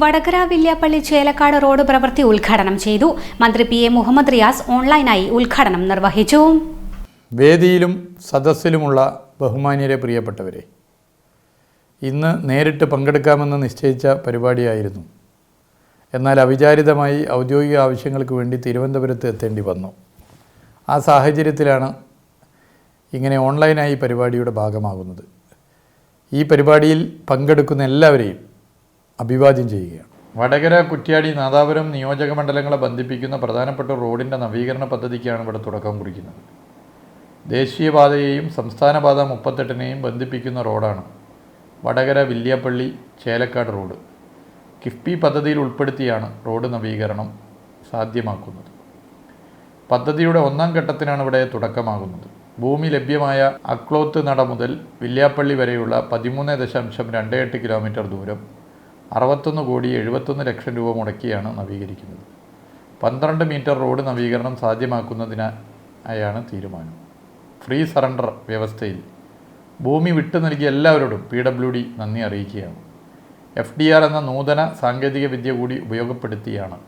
Vadakara Villiappally Chelakkad road പ്രവൃത്തി ഉദ്ഘാടനം ചെയ്തു. മന്ത്രി പി എ മുഹമ്മദ് റിയാസ് ഓൺലൈനായി ഉദ്ഘാടനം നിർവഹിച്ചു. വേദിയിലും സദസ്സിലുമുള്ള ബഹുമാന്യരെ പ്രിയപ്പെട്ടവരെ ഇന്ന് നേരിട്ട് പങ്കെടുക്കാമെന്ന് നിശ്ചയിച്ച പരിപാടിയായിരുന്നു. എന്നാൽ അവിചാരിതമായി ഔദ്യോഗിക ആവശ്യങ്ങൾക്ക് വേണ്ടി തിരുവനന്തപുരത്ത് എത്തേണ്ടി വന്നു. ആ സാഹചര്യത്തിലാണ് ഇങ്ങനെ ഓൺലൈനായി പരിപാടിയുടെ ഭാഗമാകുന്നത്. ഈ പരിപാടിയിൽ പങ്കെടുക്കുന്ന എല്ലാവരെയും അഭിവാദ്യം ചെയ്യുകയാണ്. വടകര കുറ്റ്യാടി നാദാപുരം നിയോജക മണ്ഡലങ്ങളെ ബന്ധിപ്പിക്കുന്ന പ്രധാനപ്പെട്ട റോഡിന്റെ നവീകരണ പദ്ധതിക്കാണ് ഇവിടെ തുടക്കം കുറിക്കുന്നത്. ദേശീയപാതയെയും സംസ്ഥാനപാത മുപ്പത്തെട്ടിനെയും ബന്ധിപ്പിക്കുന്ന റോഡാണ് വടകര വില്യാപ്പള്ളി ചേലക്കാട് റോഡ്. കിഫ്ബി പദ്ധതിയിൽ ഉൾപ്പെടുത്തിയാണ് റോഡ് നവീകരണം സാധ്യമാക്കുന്നത്. പദ്ധതിയുടെ ഒന്നാം ഘട്ടത്തിനാണ് ഇവിടെ തുടക്കമാകുന്നത്. ഭൂമി ലഭ്യമായ അക്ലോത്ത് നട മുതൽ വില്യാപ്പള്ളി വരെയുള്ള പതിമൂന്ന് ദശാംശം രണ്ട് എട്ട് കിലോമീറ്റർ ദൂരം അറുപത്തൊന്ന് കോടി എഴുപത്തൊന്ന് ലക്ഷം രൂപ മുടക്കിയാണ് നവീകരിക്കുന്നത്. പന്ത്രണ്ട് മീറ്റർ റോഡ് നവീകരണം സാധ്യമാക്കുന്നതിനായാണ് തീരുമാനം. ഫ്രീ സറണ്ടർ വ്യവസ്ഥയിൽ ഭൂമി വിട്ടു നൽകിയ എല്ലാവരോടും പി ഡബ്ല്യു ഡി നന്ദി അറിയിക്കുകയാണ്. എഫ് ഡി ആർ എന്ന നൂതന സാങ്കേതിക വിദ്യ കൂടി ഉപയോഗപ്പെടുത്തിയാണ്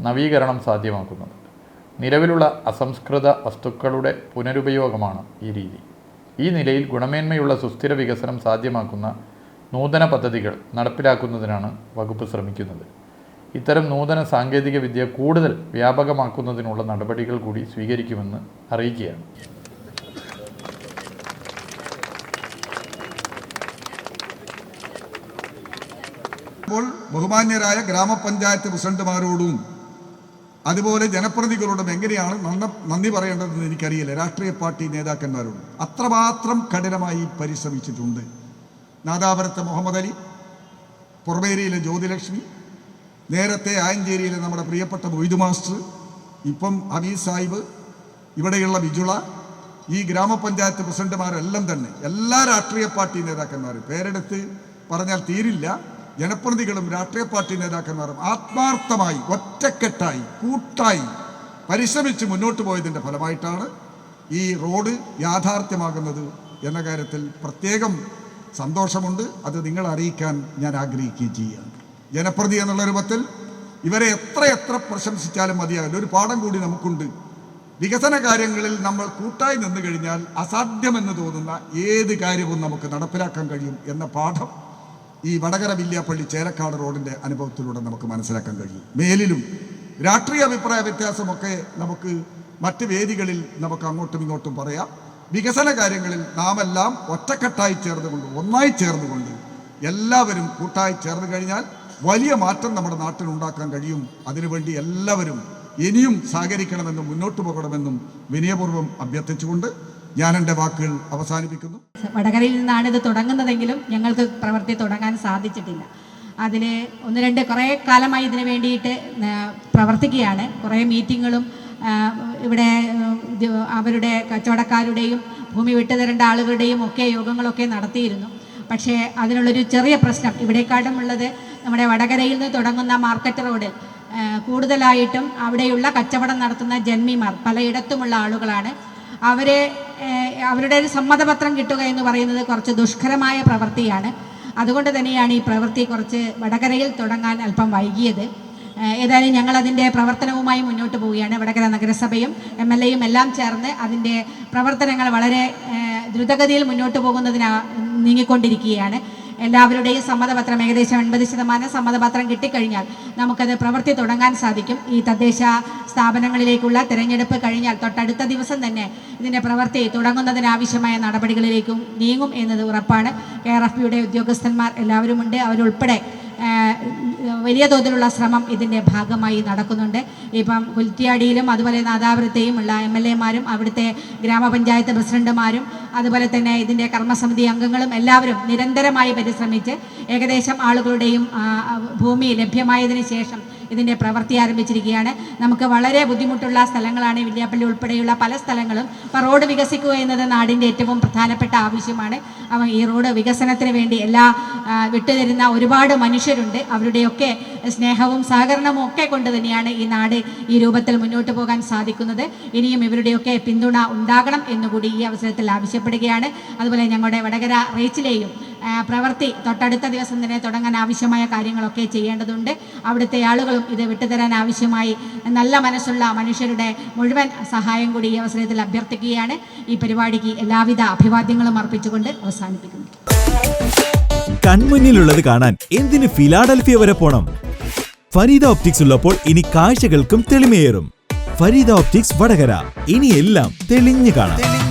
നവീകരണം സാധ്യമാക്കുന്നത്. നിലവിലുള്ള അസംസ്കൃത വസ്തുക്കളുടെ പുനരുപയോഗമാണ് ഈ രീതി. ഈ നിലയിൽ ഗുണമേന്മയുള്ള സുസ്ഥിര വികസനം സാധ്യമാക്കുന്ന നൂതന പദ്ധതികൾ നടപ്പിലാക്കുന്നതിനാണ് വകുപ്പ് ശ്രമിക്കുന്നത്. ഇത്തരം നൂതന സാങ്കേതിക വിദ്യ കൂടുതൽ വ്യാപകമാക്കുന്നതിനുള്ള നടപടികൾ കൂടി സ്വീകരിക്കുമെന്ന് അറിയിക്കുകയാണ്. ഇപ്പോൾ ബഹുമാന്യരായ ഗ്രാമപഞ്ചായത്ത് പ്രസിഡന്റുമാരോടും അതുപോലെ ജനപ്രതിനിധികളോടും എങ്ങനെയാണ് നന്ദി പറയേണ്ടതെന്ന് എനിക്കറിയില്ല. രാഷ്ട്രീയ പാർട്ടി നേതാക്കന്മാരോടും അത്രമാത്രം കഠിനമായി പരിശ്രമിച്ചിട്ടുണ്ട്. നാദാപുരത്തെ മുഹമ്മദ് അലി പുറമേരിയിലെ ജ്യോതിലക്ഷ്മി നേരത്തെ ആയഞ്ചേരിയിലെ നമ്മുടെ പ്രിയപ്പെട്ട മൊയ്തു മാസ്റ്റർ ഇപ്പം ഹമീദ് സാഹിബ് ഇവിടെയുള്ള ബിജുള ഈ ഗ്രാമപഞ്ചായത്ത് പ്രസിഡന്റുമാരെല്ലാം തന്നെ എല്ലാ രാഷ്ട്രീയ പാർട്ടി നേതാക്കന്മാരും പേരെടുത്ത് പറഞ്ഞാൽ തീരില്ല ജനപ്രതിനിധികളും രാഷ്ട്രീയ പാർട്ടി നേതാക്കന്മാരും ആത്മാർത്ഥമായി ഒറ്റക്കെട്ടായി കൂട്ടായി പരിശ്രമിച്ച് മുന്നോട്ട് പോയതിന്റെ ഫലമായിട്ടാണ് ഈ റോഡ് യാഥാർത്ഥ്യമാകുന്നത് എന്ന കാര്യത്തിൽ പ്രത്യേകം സന്തോഷമുണ്ട്. അത് നിങ്ങൾ അറിയിക്കാൻ ഞാൻ ആഗ്രഹിക്കുകയും ചെയ്യുകയാണ് ജനപ്രതി എന്നുള്ള രൂപത്തിൽ ഇവരെ എത്ര എത്ര പ്രശംസിച്ചാലും മതിയാവില്ല. ഒരു പാഠം കൂടി നമുക്കുണ്ട്. വികസന കാര്യങ്ങളിൽ നമ്മൾ കൂട്ടായി നിന്നു കഴിഞ്ഞാൽ അസാധ്യമെന്ന് തോന്നുന്ന ഏത് കാര്യവും നമുക്ക് നടപ്പിലാക്കാൻ കഴിയും എന്ന പാഠം ഈ വടകര വില്യാപ്പള്ളി ചേരക്കാട് റോഡിന്റെ അനുഭവത്തിലൂടെ നമുക്ക് മനസ്സിലാക്കാൻ കഴിയും. മേലിലും രാഷ്ട്രീയ അഭിപ്രായ വ്യത്യാസമൊക്കെ നമുക്ക് മറ്റ് വേദികളിൽ നമുക്ക് അങ്ങോട്ടും ഇങ്ങോട്ടും പറയാം. വികസന കാര്യങ്ങളിൽ നാം എല്ലാം ഒറ്റക്കെട്ടായി ചേർന്നുകൊണ്ട് ഒന്നായി ചേർന്നുകൊണ്ട് എല്ലാവരും കൂട്ടായി ചേർന്ന് കഴിഞ്ഞാൽ വലിയ മാറ്റം നമ്മുടെ നാട്ടിൽ ഉണ്ടാക്കാൻ കഴിയും. അതിനുവേണ്ടി എല്ലാവരും ഇനിയും സഹകരിക്കണമെന്നും മുന്നോട്ട് പോകണമെന്നും വിനയപൂർവം അഭ്യർത്ഥിച്ചുകൊണ്ട് ഞാൻ എന്റെ വാക്കുകൾ അവസാനിപ്പിക്കുന്നു. വടകരയിൽ നിന്നാണ് ഇത് തുടങ്ങുന്നതെങ്കിലും ഞങ്ങൾക്ക് പ്രവൃത്തി തുടങ്ങാൻ സാധിച്ചിട്ടില്ല. അതിൽ ഒന്ന് രണ്ട് കുറേ കാലമായി ഇതിന് വേണ്ടിയിട്ട് പ്രവർത്തിക്കുകയാണ്. കുറേ മീറ്റിങ്ങുകളും ഇവിടെ അവരുടെ കച്ചവടക്കാരുടെയും ഭൂമി വിട്ടുതരേണ്ട ആളുകളുടെയും ഒക്കെ യോഗങ്ങളൊക്കെ നടത്തിയിരുന്നു. പക്ഷേ അതിനുള്ളൊരു ചെറിയ പ്രശ്നം ഇവിടെക്കാട്ടും ഉള്ളത് നമ്മുടെ വടകരയിൽ നിന്ന് തുടങ്ങുന്ന മാർക്കറ്റ് റോഡ് കൂടുതലായിട്ടും അവിടെയുള്ള കച്ചവടം നടത്തുന്ന ജന്മിമാർ പലയിടത്തുമുള്ള ആളുകളാണ്. അവരെ അവരുടെ ഒരു സമ്മതപത്രം കിട്ടുക എന്ന് പറയുന്നത് കുറച്ച് ദുഷ്കരമായ പ്രവൃത്തിയാണ്. അതുകൊണ്ട് തന്നെയാണ് ഈ പ്രവൃത്തി കുറച്ച് വടകരയിൽ തുടങ്ങാൻ അല്പം വൈകിയത്. ഏതായാലും ഞങ്ങൾ അതിന്റെ പ്രവർത്തനവുമായി മുന്നോട്ട് പോവുകയാണ്. വടകര നഗരസഭയും എം എൽ എയും എല്ലാം ചേർന്ന് അതിന്റെ പ്രവർത്തനങ്ങൾ വളരെ ദ്രുതഗതിയിൽ മുന്നോട്ട് പോകുന്നതിനാ നീങ്ങിക്കൊണ്ടിരിക്കുകയാണ്. എല്ലാവരുടെയും സമ്മതപത്രം ഏകദേശം എൺപത് ശതമാനം സമ്മതപത്രം കിട്ടിക്കഴിഞ്ഞാൽ നമുക്കത് പ്രവൃത്തി തുടങ്ങാൻ സാധിക്കും. ഈ തദ്ദേശ സ്ഥാപനങ്ങളിലേക്കുള്ള തിരഞ്ഞെടുപ്പ് കഴിഞ്ഞാൽ തൊട്ടടുത്ത ദിവസം തന്നെ ഇതിന്റെ പ്രവൃത്തി തുടങ്ങുന്നതിനാവശ്യമായ നടപടികളിലേക്കും നീങ്ങും എന്നത് ഉറപ്പാണ്. കെ ആർ എഫ് പിയുടെ ഉദ്യോഗസ്ഥന്മാർ എല്ലാവരുമുണ്ട്. അവരുൾപ്പെടെ വലിയ തോതിലുള്ള ശ്രമം ഇതിന്റെ ഭാഗമായി നടക്കുന്നുണ്ട്. ഇപ്പം കുൽത്തിയാടിയിലും അതുപോലെ നാദാപുരത്തെയും ഉള്ള എം എൽ എമാരും അവിടുത്തെ ഗ്രാമപഞ്ചായത്ത് പ്രസിഡന്റുമാരും അതുപോലെ തന്നെ ഇതിന്റെ കർമ്മസമിതി അംഗങ്ങളും എല്ലാവരും നിരന്തരമായി പരിശ്രമിച്ച് ഏകദേശം ആളുകളുടെയും ഭൂമി ലഭ്യമായതിനു ശേഷം ഇതിന്റെ പ്രവൃത്തി ആരംഭിച്ചിരിക്കുകയാണ്. നമുക്ക് വളരെ ബുദ്ധിമുട്ടുള്ള സ്ഥലങ്ങളാണ് വില്യാപ്പള്ളി ഉൾപ്പെടെയുള്ള പല സ്ഥലങ്ങളും. അപ്പോൾ റോഡ് വികസിക്കുക എന്നത് നാടിന്റെ ഏറ്റവും പ്രധാനപ്പെട്ട ആവശ്യമാണ്. ഈ റോഡ് വികസനത്തിന് വേണ്ടി എല്ലാ വിട്ടുതരുന്ന ഒരുപാട് മനുഷ്യരുണ്ട്. അവരുടെയൊക്കെ സ്നേഹവും സഹകരണവും ഒക്കെ കൊണ്ട് തന്നെയാണ് ഈ നാട് ഈ രൂപത്തിൽ മുന്നോട്ട് പോകാൻ സാധിക്കുന്നത്. ഇനിയും ഇവരുടെയൊക്കെ പിന്തുണ ഉണ്ടാകണം എന്നുകൂടി ഈ അവസരത്തിൽ ആവശ്യപ്പെടുകയാണ്. അതുപോലെ ഞങ്ങളുടെ വടകര റേച്ചിലെയും പ്രവൃത്തി തൊട്ടടുത്ത ദിവസം തന്നെ തുടങ്ങാൻ ആവശ്യമായ കാര്യങ്ങളൊക്കെ ചെയ്യേണ്ടതുണ്ട്. അവിടുത്തെ ആളുകളും ഇത് വിട്ടുതരാൻ ആവശ്യമായി. നല്ല മനസ്സുള്ള മനുഷ്യരുടെ മുഴുവൻ സഹായം കൂടി ഈ അവസരത്തിൽ അഭ്യർത്ഥിക്കുകയാണ്. ഈ പരിപാടിക്ക് എല്ലാവിധ അഭിവാദ്യങ്ങളും അർപ്പിച്ചുകൊണ്ട് അവസാനിപ്പിക്കുന്നു. കൺമുന്നിലുള്ളത് കാണാൻ എന്തിന് ഫിലാഡൽഫിയ വരെ പോണം? ഫരീദ ഓപ്റ്റിക്സ് ഉള്ളപ്പോൾ ഇനി കാഴ്ചകൾക്കും തെളിമയേറും. ഫരീദ ഓപ്റ്റിക്സ് വടകര. ഇനി എല്ലാം തെളിഞ്ഞു കാണാം.